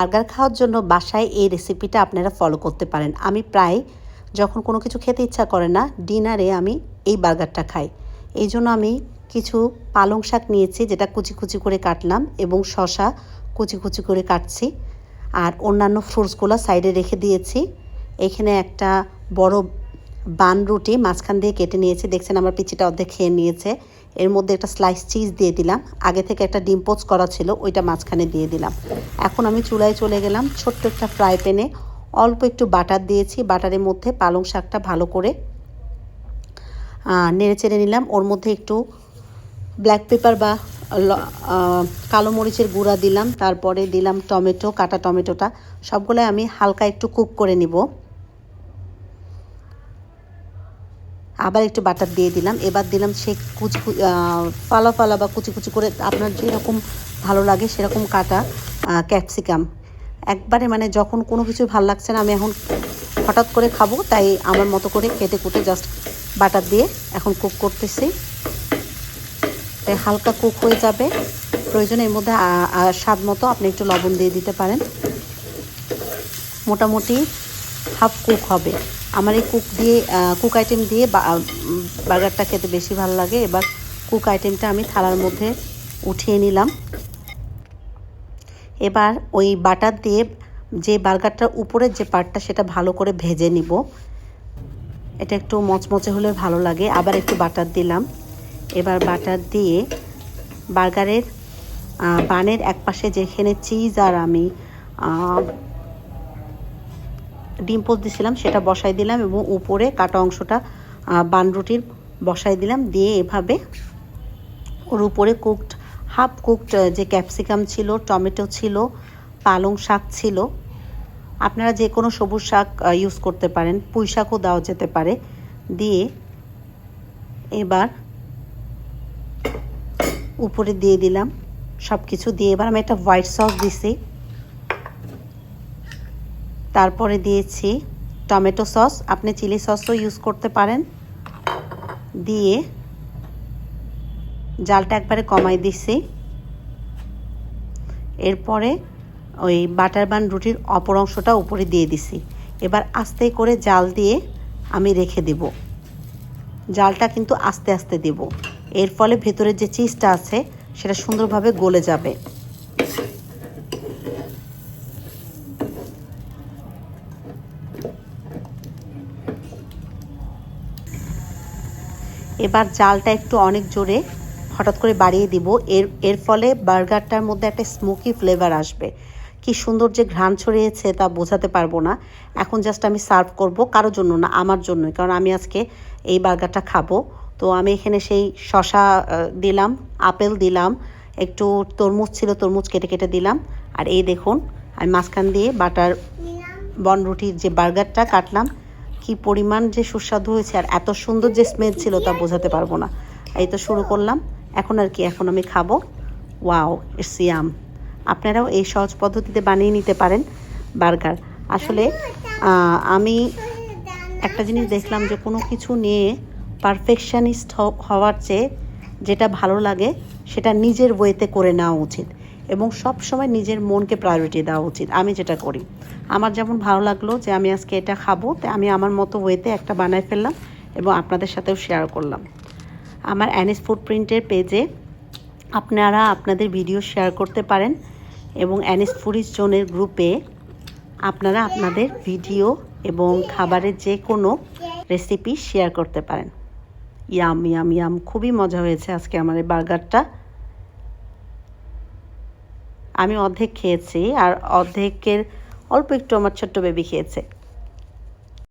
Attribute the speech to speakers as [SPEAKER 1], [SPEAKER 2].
[SPEAKER 1] Burger খাওয়ার জন্য বাসায় এই রেসিপিটা আপনারা ফলো করতে পারেন। আমি প্রায় যখন কোনো কিছু খেতে ইচ্ছা করে না ডিনারে আমি এই বার্গারটা খাই। এই জন্য আমি কিছু পালং শাক নিয়েছি, যেটা কুচি কুচি করে কাটলাম এবং শশা কুচি কুচি করে কাটছি। আর অন্যান্য ফ্রুটসগুলো সাইডে রেখে দিয়েছি। এখানে একটা বড় বান রুটি মাঝখান দিয়ে কেটে নিয়েছি। দেখছেন আমার পিচিটা অর্ধেক খেয়ে নিয়েছে। এর মধ্যে একটা স্লাইস চিজ দিয়ে দিলাম। আগে থেকে একটা ডিম পোচ করা ছিল, ওইটা মাঝখানে দিয়ে দিলাম। এখন আমি চুলায় চলে গেলাম ছোট্ট একটা ফ্রাই প্যানে অল্প একটু বাটার দিয়েছি। বাটারের মধ্যে পালং শাকটা ভালো করে নেড়ে চেড়ে নিলাম। ওর মধ্যে একটু ব্ল্যাক পেপার বা কালো মরিচের গুঁড়া দিলাম। তারপরে দিলাম টমেটো, কাটা টমেটোটা। সবগুলো আমি হালকা একটু কুক করে নিব। আবার একটু বাটার দিয়ে দিলাম। এবার দিলাম সে কুচি কু- আহ, পালা পালা বা কুচি কুচি করে আপনার যেরকম ভালো লাগে সেরকম কাটা ক্যাপসিকাম একবারে মানে যখন কোনো কিছু ভালো লাগছে না আমি এখন হঠাৎ করে খাব তাই আমার মতো করে কেটে কুটে জাস্ট বাটার দিয়ে এখন কুক করতেছি। তাই হালকা কুক হয়ে যাবে। প্রয়োজনে এর মধ্যে স্বাদ মতো আপনি একটু লবণ দিয়ে দিতে পারেন। মোটামুটি হাফ কুক হবে। আমার এই কুক দিয়ে কুক আইটেম দিয়ে বার্গারটা খেতে বেশি ভালো লাগে। এবার কুক আইটেমটা আমি থালার মধ্যে উঠিয়ে নিলাম। এবার ওই বাটার দিয়ে যে বার্গারটার উপরের যে পার্টটা সেটা ভালো করে ভেজে নিব। এটা একটু মচমচে হলে ভালো লাগে। আবার একটু বাটার দিলাম। এবার বাটার দিয়ে বার্গারের বানের এক পাশে যেখানে চিজ আর আমি ডিম পোচ দিয়েছিলাম সেটা বসাই দিলাম এবং উপরে কাটা অংশটা আহ, বান রুটির বসাই দিলাম দিয়ে এভাবে ওর উপরে কুকড হাফ কুকড যে ক্যাপসিকাম ছিল টমেটো ছিল পালং শাক ছিল। আপনারা যে কোনো সবুজ শাক ইউজ করতে পারেন পুঁই শাকও দেওয়া যেতে পারে। দিয়ে এবার উপরে দিয়ে দিলাম সব কিছু দিয়ে এবার আমি একটা হোয়াইট সস দিছি। তারপরে দিয়েছি টমেটো সস। আপনি চিলি সসও ইউজ করতে পারেন। দিয়ে জালটা একবারে কমাই দিছি। এরপরে ওই বাটার বান রুটির অপর অংশটা উপরে দিয়ে দিছি। এবার আস্তে করে জাল দিয়ে আমি রেখে দেব। জালটা কিন্তু আস্তে আস্তে দেব। এর ফলে ভেতরের যে চিজটা আছে, সেটা সুন্দরভাবে গলে যাবে। এবার জালটা একটু অনেক জোরে হঠাৎ করে বাড়িয়ে দিব। এর এর ফলে বার্গারটার মধ্যে একটা স্মোকি ফ্লেভার আসবে। কি সুন্দর যে ঘ্রাণ ছড়িয়েছে তা বোঝাতে পারব না। এখন জাস্ট আমি সার্ভ করব কারোর জন্য না, আমার জন্যই। কারণ আমি আজকে এই বার্গারটা খাব। তো আমি এখানে সেই শশা দিলাম, আপেল দিলাম, একটু তরমুজ ছিল, তরমুজ কেটে কেটে দিলাম। আর এই দেখুন, আমি মাঝখান দিয়ে বাটার বন রুটির যে বার্গারটা কাটলাম কি পরিমাণ যে সুস্বাদু হয়েছে আর এত সুন্দর যে স্মেল ছিল তা বোঝাতে পারব না। এই তো শুরু করলাম। এখন আর কি, এখন আমি খাব। ওয়াও ইটস ইয়াম আপনারাও এই সহজ পদ্ধতিতে বানিয়ে নিতে পারেন বার্গার। আসলে আমি একটা জিনিস দেখলাম যে কোনো কিছু নিয়ে পারফেকশনিস্ট হওয়ার চেয়ে যেটা ভালো লাগে সেটা নিজের ওয়েতে করে নেওয়া উচিত। এবং সব সময় নিজের মনকে প্রায়োরিটি দেওয়া উচিত। আমি যেটা করি, আমার যেমন ভালো লাগল যে আমি আজকে এটা খাব তাই আমি আমার মতো ওয়েতে একটা বানায় ফেললাম এবং আপনাদের সাথেও শেয়ার করলাম। আমার অ্যানিস ফুডপ্রিন্টের পেজে আপনারা আপনাদের ভিডিও শেয়ার করতে পারেন এবং অ্যানিস ফুডিস জোনের গ্রুপে আপনারা আপনাদের ভিডিও এবং খাবারের যে কোনো রেসিপি শেয়ার করতে পারেন। ইয়াম ইয়াম ইয়াম খুবই মজা হয়েছে আজকে আমার এই বার্গারটা আমি অর্ধেক খেয়েছি আর অর্ধেকের অল্প একটু আমার ছোট্ট বেবি খেয়েছে।